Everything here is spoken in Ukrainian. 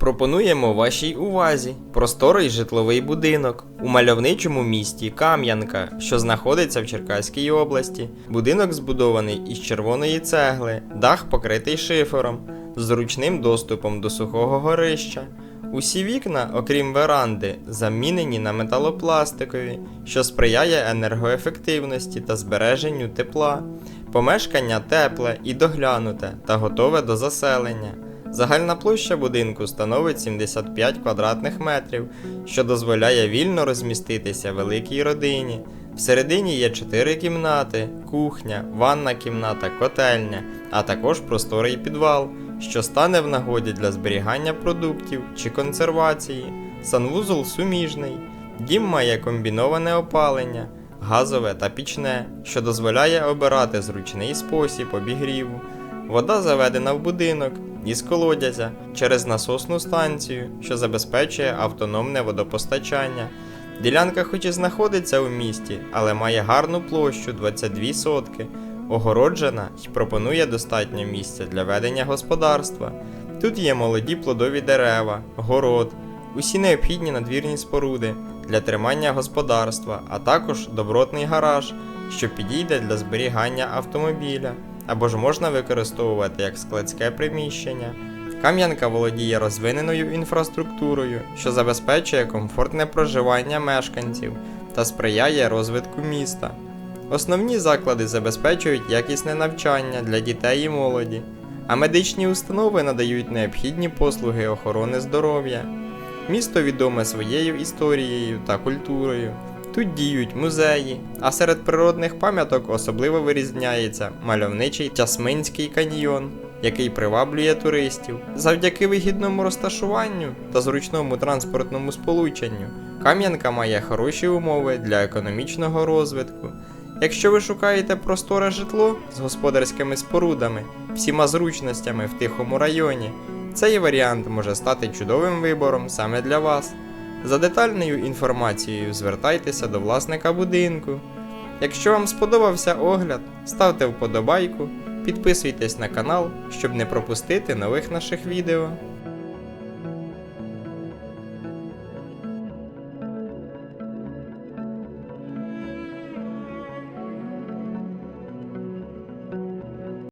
Пропонуємо вашій увазі просторий житловий будинок у мальовничому місті Кам'янка, що знаходиться в Черкаській області. Будинок збудований із червоної цегли, дах покритий шифером, з зручним доступом до сухого горища. Усі вікна, окрім веранди, замінені на металопластикові, що сприяє енергоефективності та збереженню тепла. Помешкання тепле і доглянуте та готове до заселення. Загальна площа будинку становить 75 квадратних метрів, що дозволяє вільно розміститися великій родині. Всередині є 4 кімнати, кухня, ванна кімната, котельня, а також просторий підвал, що стане в нагоді для зберігання продуктів чи консервації. Санвузол суміжний. Дім має комбіноване опалення, газове та пічне, що дозволяє обирати зручний спосіб обігріву. Вода заведена в будинок із колодязя через насосну станцію, що забезпечує автономне водопостачання. Ділянка хоч і знаходиться у місті, але має гарну площу 22 сотки, огороджена і пропонує достатньо місця для ведення господарства. Тут є молоді плодові дерева, город, усі необхідні надвірні споруди для тримання господарства, а також добротний гараж, що підійде для зберігання автомобіля або ж можна використовувати як складське приміщення. Кам'янка володіє розвиненою інфраструктурою, що забезпечує комфортне проживання мешканців та сприяє розвитку міста. Основні заклади забезпечують якісне навчання для дітей і молоді, а медичні установи надають необхідні послуги охорони здоров'я. Місто відоме своєю історією та культурою. Тут діють музеї, а серед природних пам'яток особливо вирізняється мальовничий Тясминський каньйон, який приваблює туристів. Завдяки вигідному розташуванню та зручному транспортному сполученню, Кам'янка має хороші умови для економічного розвитку. Якщо ви шукаєте просторе житло з господарськими спорудами, всіма зручностями в тихому районі, цей варіант може стати чудовим вибором саме для вас. За детальною інформацією звертайтеся до власника будинку. Якщо вам сподобався огляд, ставте вподобайку, підписуйтесь на канал, щоб не пропустити нових наших відео.